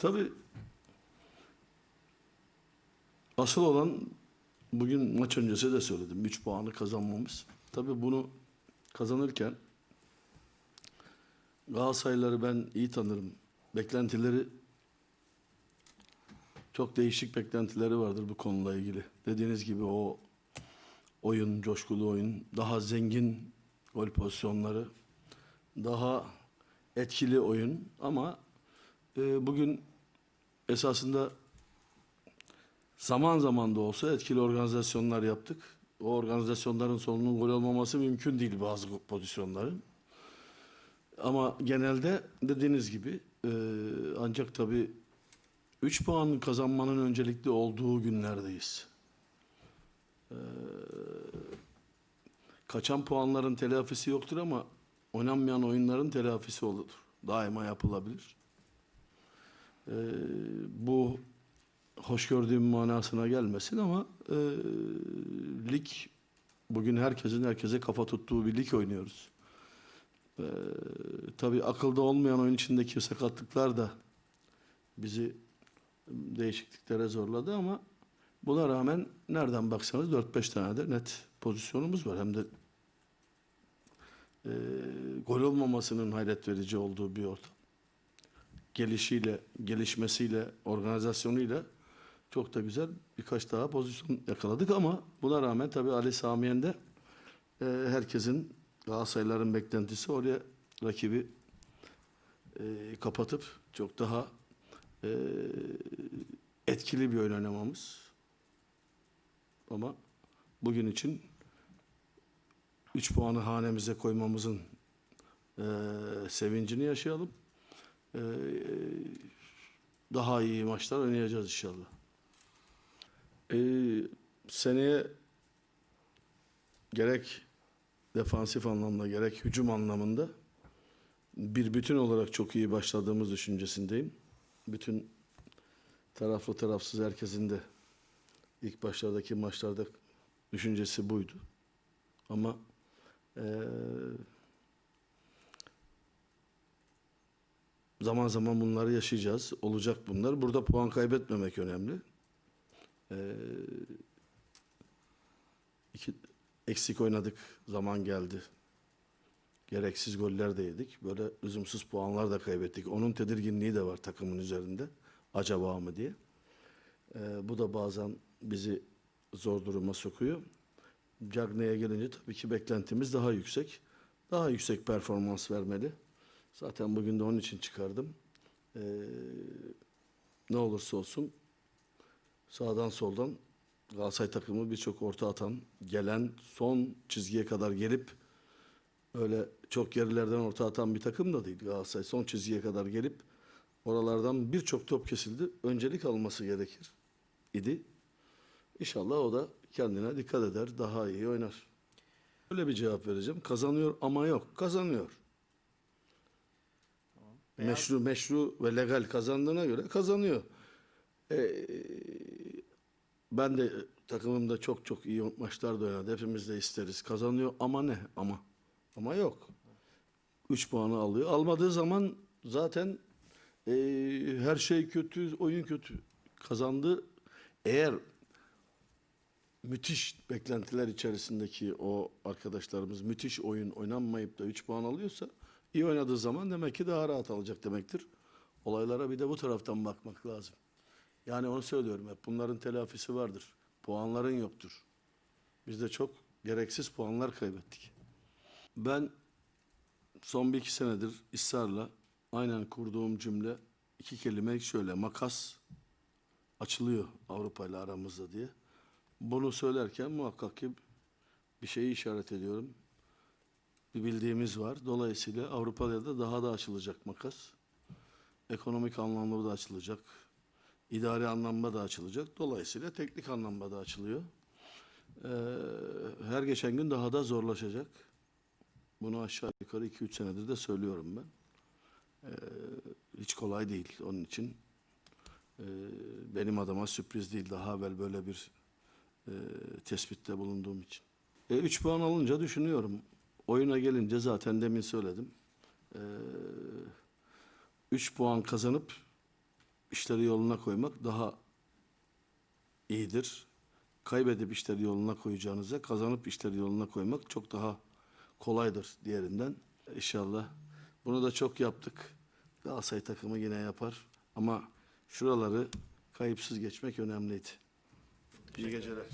Tabii asıl olan bugün maç öncesi de söyledim. 3 puanı kazanmamız. Tabii bunu kazanırken Galatasaraylıları ben iyi tanırım. Beklentileri çok değişik beklentileri vardır bu konuyla ilgili. Dediğiniz gibi o oyun, coşkulu oyun, daha zengin gol pozisyonları, daha etkili oyun ama e, bugün esasında zaman zaman da olsa etkili organizasyonlar yaptık. O organizasyonların sonunun gol olmaması mümkün değil bazı pozisyonların. Ama genelde dediğiniz gibi e, ancak tabii 3 puan kazanmanın öncelikli olduğu günlerdeyiz. E, kaçan puanların telafisi yoktur ama oynanmayan oyunların telafisi olur. Daima yapılabilir. E, bu hoş gördüğüm manasına gelmesin ama e, lig bugün herkesin herkese kafa tuttuğu bir lig oynuyoruz. E, tabii akılda olmayan oyun içindeki sakatlıklar da bizi değişikliklere zorladı ama buna rağmen nereden baksanız 4-5 tane de net pozisyonumuz var. Hem de e, gol olmamasının hayret verici olduğu bir ortam. Gelişiyle, gelişmesiyle, organizasyonuyla çok da güzel birkaç daha pozisyon yakaladık ama buna rağmen tabii Ali Samiyen'de e, herkesin Galatasaraylıların beklentisi oraya rakibi e, kapatıp çok daha e, etkili bir oyun oynamamız. Ama bugün için 3 puanı hanemize koymamızın e, sevincini yaşayalım. E, daha iyi maçlar oynayacağız inşallah. E, seneye gerek defansif anlamda gerek hücum anlamında bir bütün olarak çok iyi başladığımız düşüncesindeyim. Bütün taraflı tarafsız herkesin de ilk başlardaki maçlarda düşüncesi buydu. Ama eee, zaman zaman bunları yaşayacağız. Olacak bunlar. Burada puan kaybetmemek önemli. Eee iki, eksik oynadık. Zaman geldi. Gereksiz goller de yedik. Böyle lüzumsuz puanlar da kaybettik. Onun tedirginliği de var takımın üzerinde. Acaba mı diye. Ee, bu da bazen bizi zor duruma sokuyor. Cagney'e gelince tabii ki beklentimiz daha yüksek. Daha yüksek performans vermeli. Zaten bugün de onun için çıkardım. Ee, ne olursa olsun sağdan soldan Galatasaray takımı birçok orta atan, gelen, son çizgiye kadar gelip öyle çok gerilerden orta atan bir takım da değil Galatasaray. Son çizgiye kadar gelip oralardan birçok top kesildi. Öncelik alması gerekir idi. İnşallah o da kendine dikkat eder, daha iyi oynar. Öyle bir cevap vereceğim. Kazanıyor ama yok. Kazanıyor. Beyaz- Meşru, meşru ve legal kazandığına göre kazanıyor. Ee, ben de takımımda çok çok iyi maçlar da oynadı. Hepimiz de isteriz. Kazanıyor ama ne? Ama. Ama yok. 3 puanı alıyor. Almadığı zaman zaten e, her şey kötü, oyun kötü. Kazandı. Eğer müthiş beklentiler içerisindeki o arkadaşlarımız müthiş oyun oynanmayıp da 3 puan alıyorsa iyi oynadığı zaman demek ki daha rahat alacak demektir. Olaylara bir de bu taraftan bakmak lazım. Yani onu söylüyorum hep bunların telafisi vardır. Puanların yoktur. Biz de çok gereksiz puanlar kaybettik. Ben son bir iki senedir ısrarla aynen kurduğum cümle iki kelime şöyle makas açılıyor Avrupa ile aramızda diye. Bunu söylerken muhakkak ki bir şeyi işaret ediyorum. Bir bildiğimiz var. Dolayısıyla Avrupa'da da daha da açılacak makas. Ekonomik anlamda da açılacak. İdari anlamda da açılacak. Dolayısıyla teknik anlamda da açılıyor. Ee, her geçen gün daha da zorlaşacak. Bunu aşağı yukarı 2-3 senedir de söylüyorum ben. Ee, hiç kolay değil. Onun için e, benim adıma sürpriz değil. Daha evvel böyle bir e, tespitte bulunduğum için. 3 puan alınca düşünüyorum. Oyuna gelince zaten demin söyledim. 3 puan kazanıp işleri yoluna koymak daha iyidir. Kaybedip işleri yoluna koyacağınıza kazanıp işleri yoluna koymak çok daha kolaydır diğerinden. İnşallah bunu da çok yaptık. Galatasaray takımı yine yapar. Ama şuraları kayıpsız geçmek önemliydi. İyi geceler.